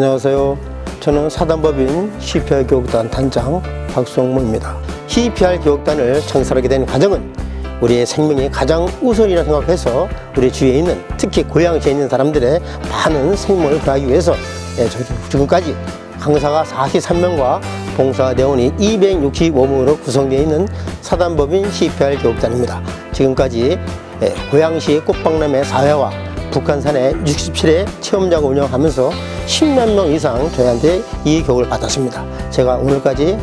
안녕하세요. 저는 사단법인 CPR 교육단 단장 박성모입니다. CPR 교육단을 창설하게 된 과정은 우리의 생명이 가장 우선이라 생각해서 우리 주위에 있는 특히 고향시에 있는 사람들의 많은 생명을 구하기 위해서 예, 지금까지 강사가 43명과 봉사대원이 265명으로 구성되어 있는 사단법인 CPR 교육단입니다. 지금까지 예, 고양시 꽃박람회 사회와 북한산에 67회 체험장 운영하면서 10만 명 이상 저희한테 이 교육을 받았습니다. 제가 오늘까지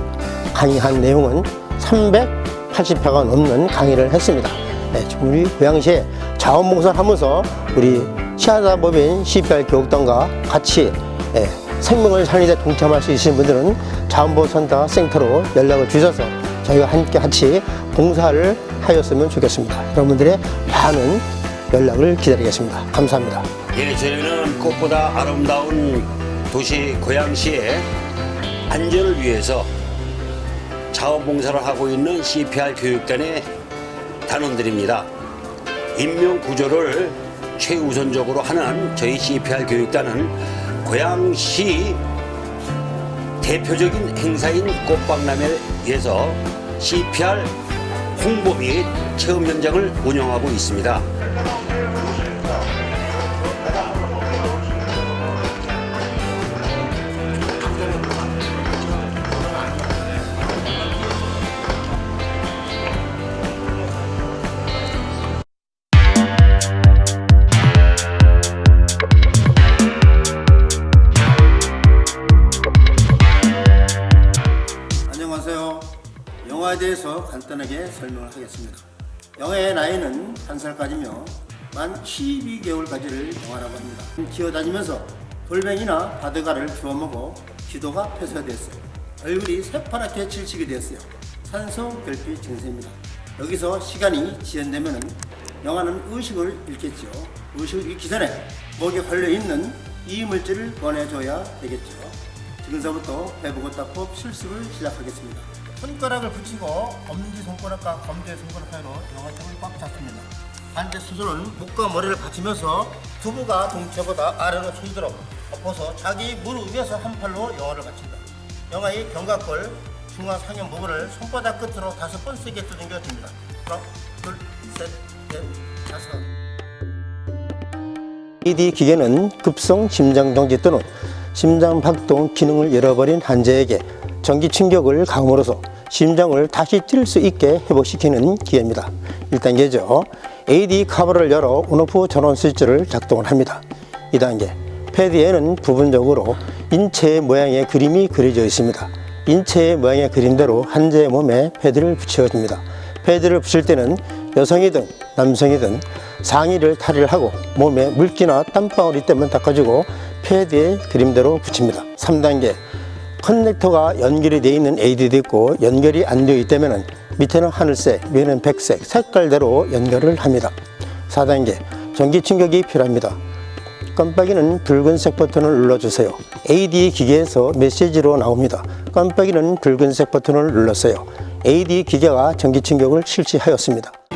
강의한 내용은 380회가 넘는 강의를 했습니다. 네, 우리 고양시에 자원봉사를 하면서 우리 시아사법인 CPR 교육단과 같이 예, 생명을 살리는 데 동참할 수 있으신 분들은 자원보호센터 센터로 연락을 주셔서 저희와 함께 같이 봉사를 하였으면 좋겠습니다. 여러분들의 많은 연락을 기다리겠습니다. 감사합니다. 예, 저희는 꽃보다 아름다운 도시 고양시의 안전을 위해서 자원봉사를 하고 있는 CPR 교육단의 단원들입니다. 인명 구조를 최우선적으로 하는 저희 CPR 교육단은 고양시 대표적인 행사인 꽃박람회에서 CPR 홍보 및 체험 현장을 운영하고 있습니다. 안녕하세요. 영화에 대해서 간단하게 설명을 하겠습니다. 영화의 나이는 한 살까지며 만 12개월까지를 영화라고 합니다. 기어다니면서 돌멩이나 바드가를 주워 먹어 기도가 폐쇄됐어요. 얼굴이 새파랗게 질식이 되었어요. 산소 결핍 증세입니다. 여기서 시간이 지연되면은 영화는 의식을 잃겠죠. 의식을 잃기 전에 목에 걸려 있는 이 물질을 꺼내줘야 되겠죠. 지금서부터 배부고타법 실습을 시작하겠습니다. 손가락을 붙이고 엄지 손가락과 검지 손가락 사이로 영화통을 꽉 잡습니다. 반대 수술은 목과 머리를 받치면서 두부가 동체보다 아래로 휘도록 엎어서 자기 무릎 위에서 한 팔로 영화를 받친다. 영화의 견갑골 중앙 상현 부분을 손바닥 끝으로 다섯 번 세게 두들겨 줍니다. 하나, 둘, 셋, 넷, 다섯. ED 기계는 급성 심장 정지 또는 심장 박동 기능을 잃어버린 환자에게 전기 충격을 가함으로써 심장을 다시 뛸 수 있게 회복시키는 기계입니다. 1단계죠. AD 카버를 열어 온오프 전원 스위치를 작동을 합니다. 2단계. 패드에는 부분적으로 인체의 모양의 그림이 그려져 있습니다. 인체의 모양의 그림대로 환자의 몸에 패드를 붙여줍니다. 패드를 붙일 때는 여성이든 남성이든 상의를 탈의를 하고 몸에 물기나 땀방울이 때면 닦아주고 패드에 그림대로 붙입니다. 3단계 커넥터가 연결이 되어 있는 AD도 있고 연결이 안 되어 있다면 밑에는 하늘색, 위에는 백색 색깔대로 연결을 합니다. 4단계 전기 충격이 필요합니다. 깜빡이는 붉은색 버튼을 눌러주세요. AD 기계에서 메시지로 나옵니다. 깜빡이는 붉은색 버튼을 눌렀어요. AD 기계가 전기 충격을 실시하였습니다.